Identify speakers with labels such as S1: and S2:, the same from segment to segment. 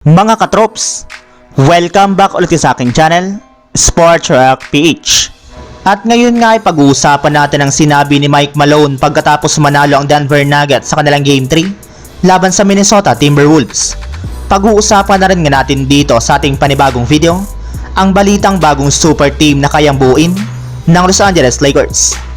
S1: Mga katrops, welcome back ulit sa aking channel, Sports Rock PH. At ngayon nga ay pag-uusapan natin ang sinabi ni Mike Malone pagkatapos manalo ang Denver Nuggets sa kanilang Game 3 laban sa Minnesota Timberwolves. Pag-uusapan na rin nga natin dito sa ating panibagong video ang balitang bagong super team na kayang buuin ng Los Angeles Lakers.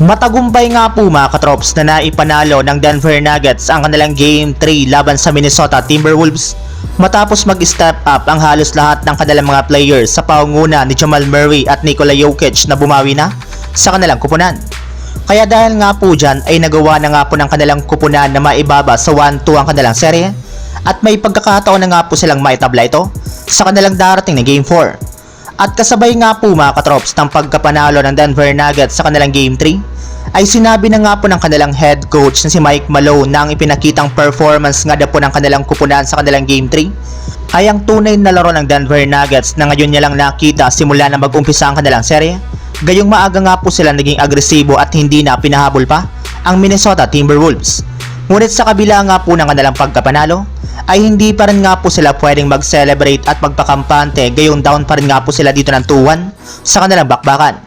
S1: Matagumpay nga po mga katrops na naipanalo ng Denver Nuggets ang kanilang Game 3 laban sa Minnesota Timberwolves matapos mag-step up ang halos lahat ng kanilang mga players sa paunguna ni Jamal Murray at Nikola Jokic na bumawi na sa kanilang kupunan. Kaya dahil nga po dyan ay nagawa na nga po ng kanilang kupunan na maibaba sa 1-2 ang kanilang serye at may pagkakataon na nga po silang maitabla ito sa kanilang darating na Game 4. At kasabay nga po mga katrops ng pagkapanalo ng Denver Nuggets sa kanilang Game 3 ay sinabi na nga po ng kanilang head coach na si Mike Malone na ang ipinakitang performance nga daw po ng kanilang kupunan sa kanilang Game 3 ay ang tunay na laro ng Denver Nuggets na ngayon niya lang nakita simula na mag-umpisa ang kanilang serye. Gayong maaga nga po sila naging agresibo at hindi na pinahabol pa ang Minnesota Timberwolves. Ngunit sa kabila nga po ng kanilang pagkapanalo, ay hindi pa rin nga po sila pwedeng mag-celebrate at magpakampante gayong down pa rin nga po sila dito ng 2-1 sa kanilang bakbakan.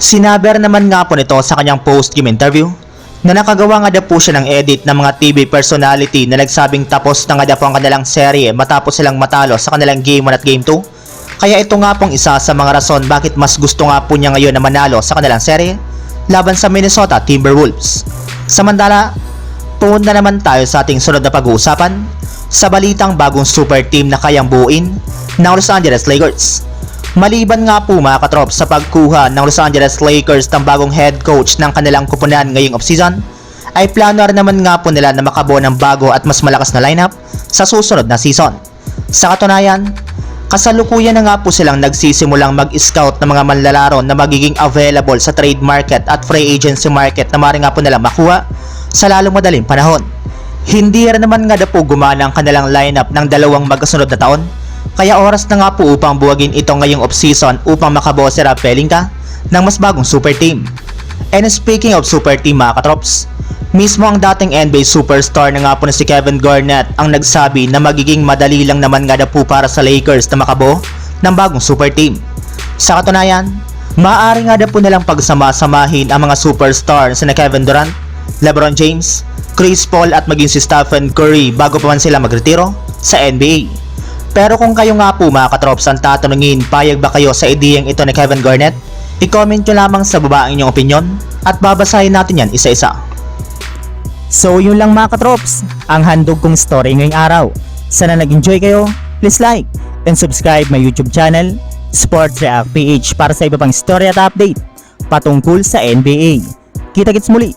S1: Sinaber naman nga po nito sa kanyang post-game interview na nakagawa nga daw po siya ng edit ng mga TV personality na nagsabing tapos na nga daw po ang kanilang serye matapos silang matalo sa kanilang Game 1 at Game 2. Kaya ito nga pong isa sa mga rason bakit mas gusto nga po niya ngayon na manalo sa kanilang serye laban sa Minnesota Timberwolves. Samantala, Tuon na naman tayo sa ating sunod na pag-uusapan sa balitang bagong super team na kayang buuin ng Los Angeles Lakers. Maliban nga po mga katrop sa pagkuha ng Los Angeles Lakers ng bagong head coach ng kanilang kupunan ngayong offseason, ay plano naman nga po nila na makabuo ng bago at mas malakas na lineup sa susunod na season. Sa katunayan, kasalukuyan na nga po silang nagsisimulang mag-scout ng mga manlalaro na magiging available sa trade market at free agency market na maaaring nga po nila makuha sa lalong madaling panahon. Hindi rin naman nga na po gumana ang kanilang lineup ng dalawang magkasunod na taon, kaya oras na nga po upang buwagin ito ngayong off-season upang makabuo si Rob Pelinka ng mas bagong super team. And speaking of super team mga katrops, mismo ang dating NBA superstar na nga po na si Kevin Garnett ang nagsabi na magiging madali lang naman nga na po para sa Lakers na makabuo ng bagong super team. Sa katunayan, maaari nga na po nilang pagsama-samahin ang mga superstar na Kevin Durant, LeBron James, Chris Paul at maging si Stephen Curry bago pa man sila magretiro sa NBA. Pero kung kayo nga po mga katrops ang tatanungin, payag ba kayo sa ideyang ito ni Kevin Garnett? I-comment nyo lamang sa baba ang inyong opinion at babasahin natin yan isa-isa.
S2: So yun lang mga katrops, ang handog kong story ngayong araw. Sana nag-enjoy kayo, please like and subscribe my YouTube channel, Sports React PH para sa iba pang story at update patungkol sa NBA. Kita-kits muli